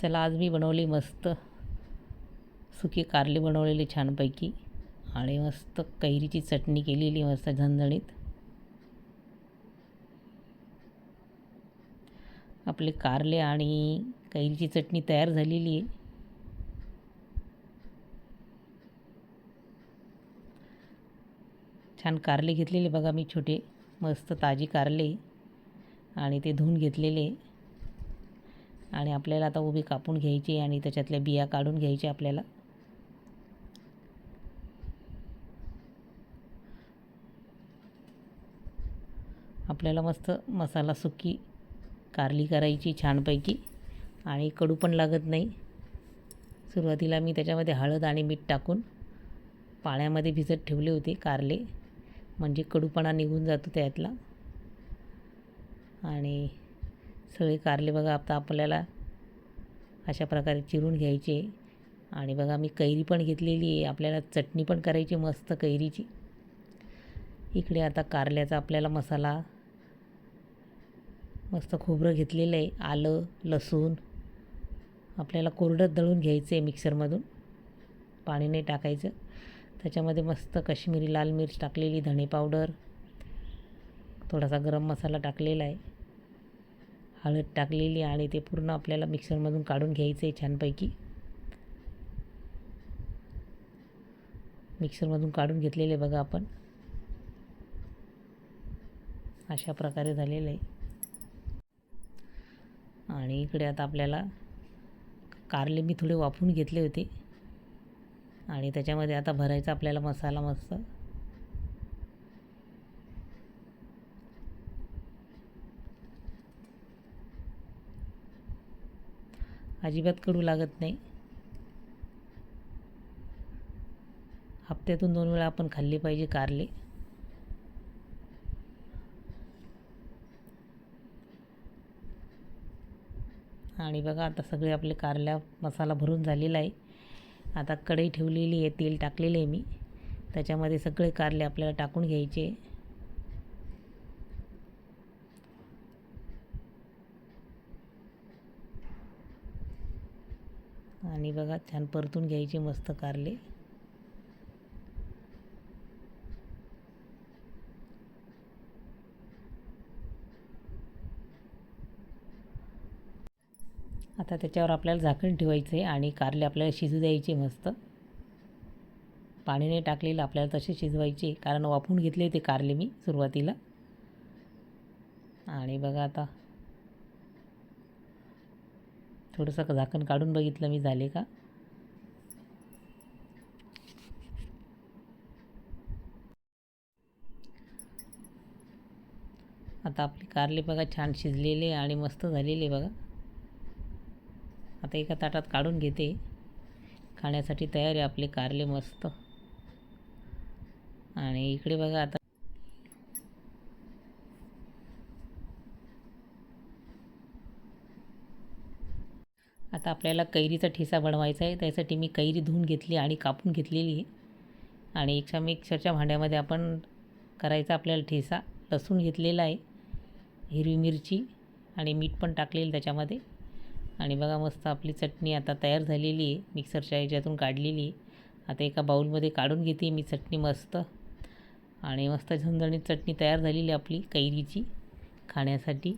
चला आज मी बनवली मस्त सुकी कारली बनवलेली छानपैकी आणि मस्त कैरीची चटणी केलेली मस्त झणझणीत. आपले कारले आणि कैरीची चटणी तयार झालेली आहे. छान कारले घेतलेले बघा मी छोटे मस्त ताजी कारले आणि ते धुवून घेतलेले आणि आपल्याला आता उभी कापून घ्यायची आणि त्याच्यातल्या बिया काढून घ्यायच्या आपल्याला. आपल्याला मस्त मसाला सुकी कारली करायची छानपैकी आणि कडू पण लागत नाही. सुरुवातीला मी त्याच्यामध्ये हळद आणि मीठ टाकून पाण्यामध्ये भिजत ठेवले होते कारले म्हणजे कडूपणा निघून जातो त्यातला. आणि सगळे कारले बघा आता आपल्याला अशा प्रकारे चिरून घ्यायचे. आणि बघा मी कैरी पण घेतलेली आहे. आपल्याला चटणी पण करायची मस्त कैरीची. इकडे आता कारल्याचा आपल्याला मसाला मस्त खोबरं घेतलेलं आहे. आलं लसूण. आपल्याला कोरडं दळून घ्यायचं आहे मिक्सरमधून. पाणी नाही टाकायचं. त्याच्यामध्ये मस्त काश्मीरी लाल मिर्च टाकलेली धणे पावडर. थोडासा गरम मसाला टाकलेला आहे. हळद टाकलेली आणि ते पूर्ण आपल्याला मिक्सरमधून काढून घ्यायचं आहे छानपैकी. मिक्सरमधून काढून घेतलेले बघा आपण. अशा प्रकारे झालेलं आहे. आणि इकडे आता आपल्याला कारले मी थोडे वाफून घेतले होते. आणि त्याच्यामध्ये आता भरायचा आपल्याला मसाला मस्त. अजिबात कडू लागत नाही. हप्त्यातून दोन वेळा आपण खाल्ली पाहिजे कारले. आणि बघा आता सगळे आपले कारल्या मसाला भरून झालेला आहे. आता कढई ठेवलेली आहे तेल टाकलेलं आहे मी. त्याच्यामध्ये सगळे कारले आपल्याला टाकून घ्यायचे. आणि बघा छान परतून घ्यायचे मस्त कारले. आता त्याच्यावर आपल्याला झाकण ठेवायचं आहे आणि कारले आपल्याला शिजू द्यायचे मस्त. पाणी नाही टाकलेलं आपल्याला तसे शिजवायचे कारण वाफून घेतले ते कारले मी सुरुवातीला. आणि बघा आता थोडंसं झाकण काढून बघितलं मी झाले का? आता आपले कारले बघा छान शिजलेले आणि मस्त झालेले बघा. आता एका ताटात काढून घेते. खाण्यासाठी तयार आहे आपले कारले मस्त. आणि इकडे बघा आता आता आपल्याला कैरीचा ठेसा बनवायचा आहे त्यासाठी मी कैरी धुवून घेतली आणि कापून घेतलेली आहे. आणि एकशा मिक्सरच्या भांड्यामध्ये आपण करायचा आपल्याला ठेसा लसूण घेतलेला आहे हिरवी मिरची आणि मीठ पण टाकलेलं त्याच्यामध्ये. आणि बघा मस्त आपली चटणी आता तयार झालेली आहे मिक्सरच्या ह्याच्यातून काढलेली आहे. आता एका बाऊलमध्ये काढून घेते मी चटणी मस्त. आणि मस्त झणझणीत चटणी तयार झालेली आपली कैरीची खाण्यासाठी.